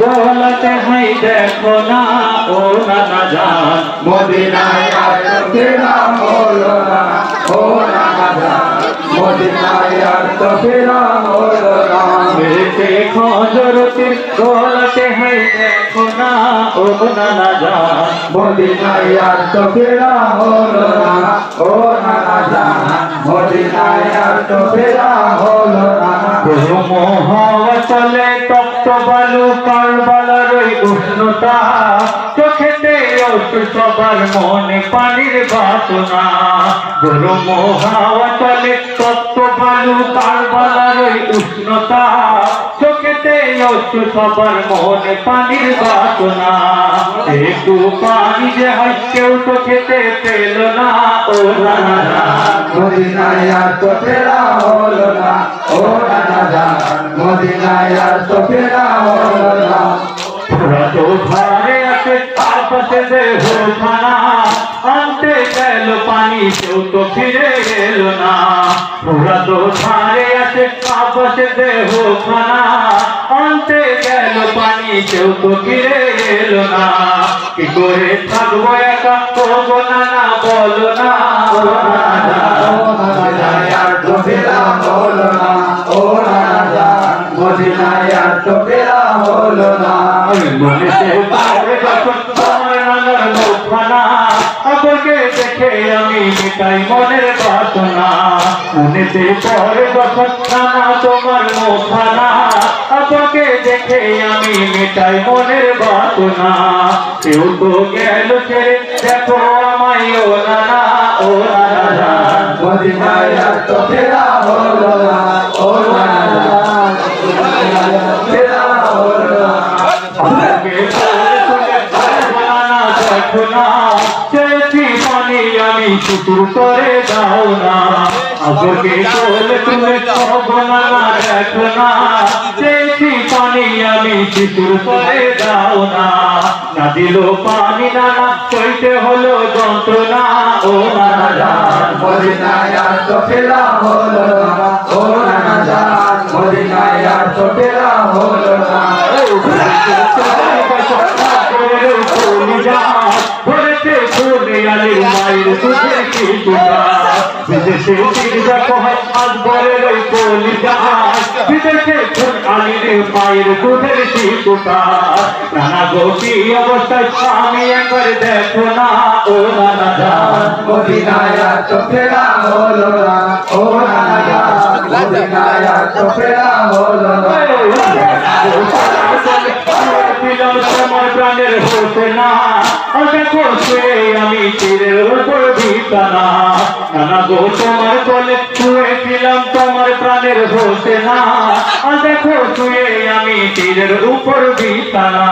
গলাতে হাই দেখো না ও নানা জান মদিনায় আর তো ফেরা হলো না, ও রাজা মদিনায় খজরতি গলাতে হাই দেখো না ও নানা জান মদিনায় আর তো না ও রাজা মদিনায় আর তো ফেরা হলো মহাওয়া চলে তপ্ত বালু কারবালার ওই উষ্ণতা সবার মনে পানির বাসনা। গরম হাওয়া চলে তপ্ত বালু কারবালার উষ্ণতা। চোখেতে ওঠে সবার মনে পানির বাসনা। একটু পানি যে হয় কেউ তো খেতে পেল না ও রানা মদিনায় আর তো ফেরা হলো না ও রাজা মদিনায় আর তো ফেরা হলো না। তো ঘরে আছে যে হোখানা আনতে গেল পানি কেউ তো ফিরে গেল না। ওরা তো ঘরে আছে আপাশে যে হোখানা আনতে গেল পানি কেউ তো ফিরে গেল না। কি করে থাকব একা? ও গো নানা বলো না। ও নানা মদিনায় আর তো ফেরা হলো না ও রাজা মদিনায় আর তো ফেরা হলো না মনেতে পারে যখন তোমার নানার মুখখানা আপনাকে দেখে আমি মেটাই মনের বাসনা। মনেতে পরে যখন তোমার মোখানা আপনাকে দেখে আমি মেটাই মনের বাসনা। কেউ তো গেল ছেড়ে, দেখো আমায় ও নানা। ও নানা মদিনায় তো ফেরা হলো না ও রাজা মদিনায় আর ফেরা হলো না আমাকে বলে তোলে বানানা দেখো না চেয়েছি পানি আমি শুকুর করে দাও না। আজকে বলে তুমি বানানা দেখো না। দেখি পানি আমি শুকুর করে দাও না। না দিল পানি, না সইতে হলো যন্ত্রণা। ও মারা বলে না, আর তো ফেলা হলো না ও রাজা মদিনায় আর তো ফেরা হলো না মায়ের দুধের শিশুটা তিরজা কহায় ওই কলিজা বিদেশে খুন আলির মায়ের দুধের শিশুটা নানা গোপী অবস্থায় আমি একবার দেখো না ও নানা জান মদিনায় আর হলো না। ও রাজা মদিনায় আর তো হলো না তোমার প্রাণের হতে না আমি তীরের উপর বিছানা নানা গো তোমার কোলে শুয়েছিলাম তোমার প্রাণের হতে না। দেখো শুয়ে আমি তীরের উপর বিছানা।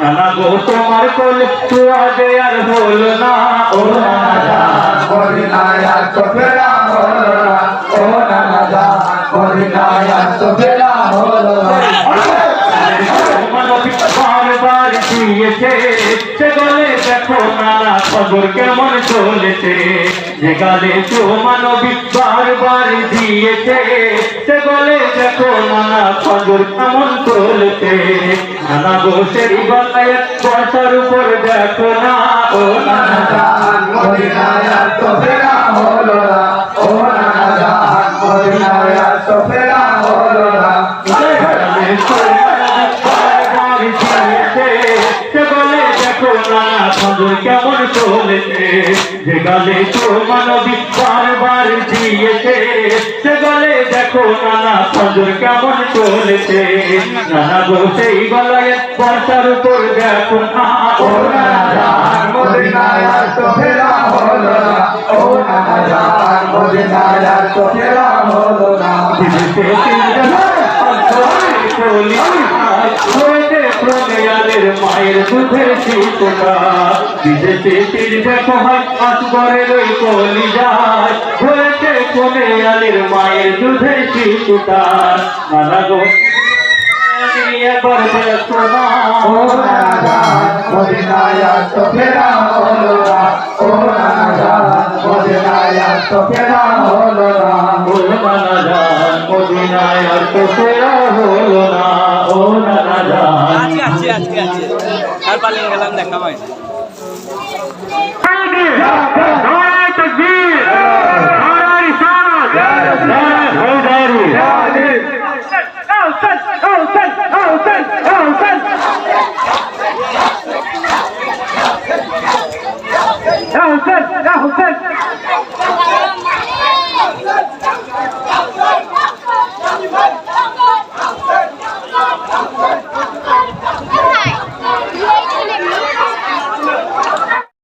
নানা গো তোমার কোলে শুয়া যে আর হল না ও আর তো ফেরা হলো না ও আর তো ফেরা হলো না। বারবার দিয়েছে। সে গলে দেখো নানা খবর কেমন চলেছে? যে গালে তো মানবী বারবার দিয়েছে, সে গলে দেখো নানা খবর কেমন চলেছে? নানা গোসের গলায় বর্ষার উপর দেখো না, ও নানা মদিনায় আর তো ফেরা হলো না, ও রাজা মদিনায় তো ফেরা হলো না। কেমন চলেছে? যে গালে তো মানবী বারবার দিয়েছে সে গালে দেখো নানা খজর কেমন চলেছে। নানা গো সেই গলায় বর্ষার উপর দেখো না। ও রাজা মদিনায় তো ফেরা হলো না। ও রাজা মদিনায় তো ফেরা হলো না। মায়ের দুধের শিশুটা বিদেশে তীর দেখো হয় আসবরের ওই কলি যায় হয়েছে কোনে আলের মায়ের দুধের শিশুটা নানা গো। তো ফেরা হলো না। মদিনায় আর তো ফেরা হলো না। ও নানা জান আজকে আছে আজকে আর পালিয়ে গেলাম দেখা হয়